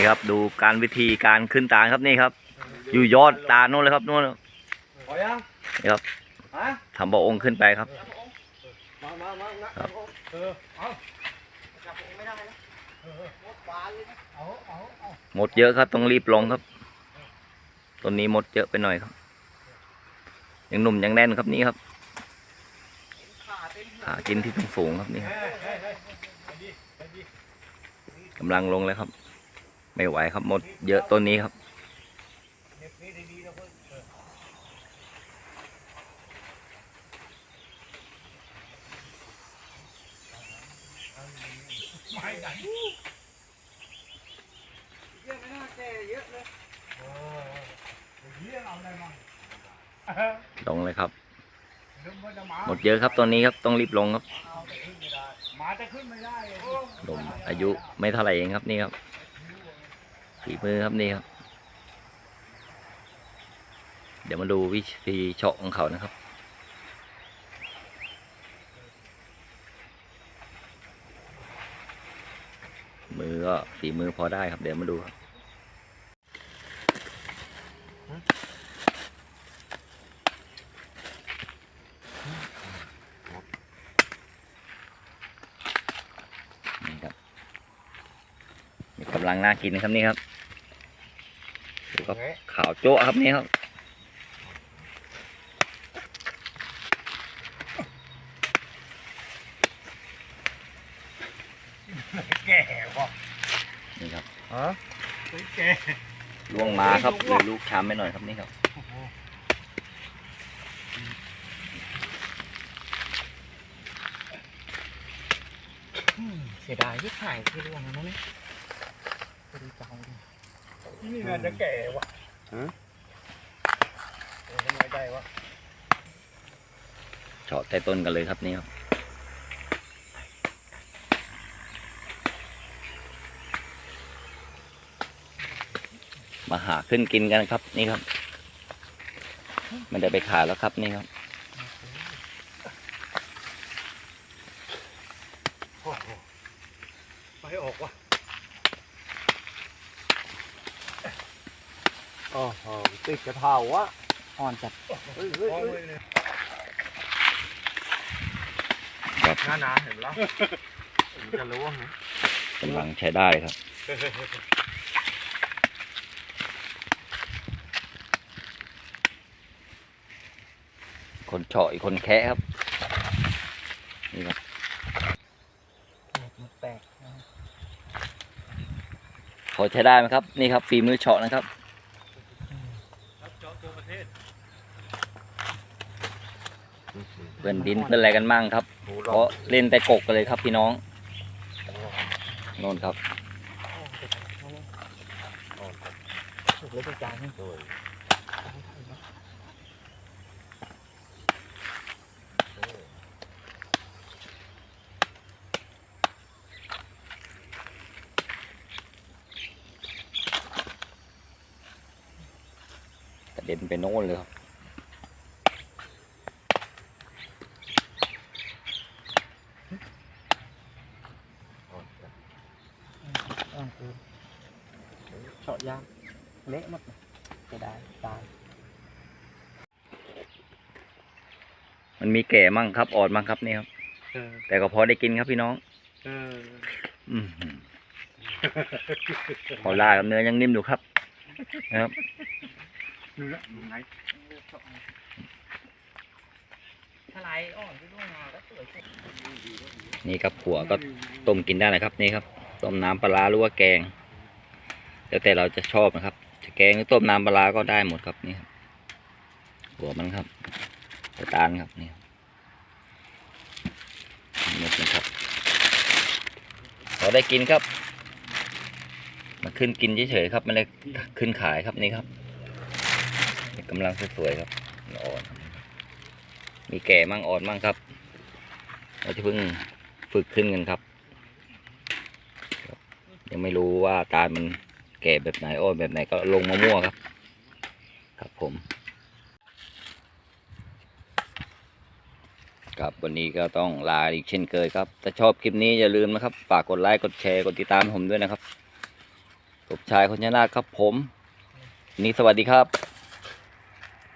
นี่ครับดูการวิธีการขึ้นตาลครับนี่ครับ อยู่ยอดตาลนู่นเลยครับนู่นพอยังนี่ครับฮะทำบ่อองค์ขึ้นไปครับมามามามาครับเออเอาจับผมไม่ได้นะเออหมดปลาเลยนะเอาเอาเอาหมดเยอะครับต้องรีบลงครับต้นนี้หมดเยอะไปหน่อยครับยังหนุ่มยังแน่นครับนี่ครับขาเต็มหัวหากินที่สูงๆครับนี่ครับเฮ้ยเฮ้ยเฮ้ยไปดิไปดิกำลังลงเลยครับ ไม่ไหวครับหมดเยอะต้นนี้ครับ ลงเลยครับ หมดเยอะครับตอนนี้ครับต้องรีบลงครับลมอายุไม่เท่าไหร่เองครับนี่ครับ ฝีมือครับนี่ครับ เดี๋ยวมาดูวิธีเฉาะของเขานะครับมือก็ฝีมือพอได้ครับ เดี๋ยวมาดูครับนี่ครับกำลังน่ากินนะครับนี่ครับ ดูครับขาวโจ๊ะครับนี่ครับแก่ว่ะนี่ครับฮะแก่ล่วงมาครับเลยลูกช้ำไปหน่อยครับนี่ครับเสียดายที่ถ่ายคือร่วงแล้วนะเนี่ยไปดูเจ้าดิ นี่น่าจะแก่ว่ะฮะทำไมได้วะเฉาะใต้ต้นกันเลยครับนี่ครับมาหาขึ้นกินกันครับนี่ครับไมันได้ไปขายแล้วครับนี่ครับ โอ้โหไม่ออกว่ะ โอ้โหติดกระเทาวะอ่อนจัดเฮ้ยเฮ้ยเฮ้ยครับหน้าหนาเห็นแล้วมันจะรู้ว่าไงกำลังใช้ได้ครับ คนเฉาะอีกคนแคะครับ นี่ครับแปลกนะพอใช้ได้ไหมครับ นี่ครับฝีมือเฉาะนะครับรับจอบตัวประเทศ เพื่อนดินเพื่อนอะไรกันมั่งครับเพราะเล่นแต่กกกันเลยครับพี่น้องโน่นครับถูกเลยจานนี่กระเด็นไปโน่นเลยครับ อ่อนคือเฉาะ ยางเละหมดเลยเสียดายตายมันมีแก่มั่งครับอ่อนมั่งครับนี่ครับ เออแต่ก็พอได้กินครับพี่น้อง เอออือหือพอล่ากับเนื้อยังนิ่มอยู่ครับ นะครับดูแลไหนถ้าลายอ่อนที่ร่วงมาก็สวยจัดนี่ครับขัวก็ต้มกินได้นะครับ นี่ครับต้มน้ำปลาร้าหรือว่าแกง แล้วแต่เราจะชอบนะครับ จะแกงหรือต้มน้ำปลาก็ได้หมดครับนี่ครับหัวมันครับกระตาลครับนี่ครับหมดนะครับพอได้กินครับมาขึ้นกินเฉยๆครับไม่ได้ขึ้นขายครับนี่ครับกำลังสวยๆครับอ่อนมีแก่มั่งอ่อนมั่งครับ เราจะเพิ่งฝึกขึ้นกันครับ ยังไม่รู้ว่าตาลมัน แก่แบบไหนอ้อนแบบไหนก็ลงมะม่วงครับ ครับผม ครับวันนี้ก็ต้องลาอีกเช่นเคยครับ ถ้าชอบคลิปนี้อย่าลืมนะครับ ฝากกดไลค์กดแชร์กดติดตามผมด้วยนะครับกบชายคนชนะครับผม นี่สวัสดีครับ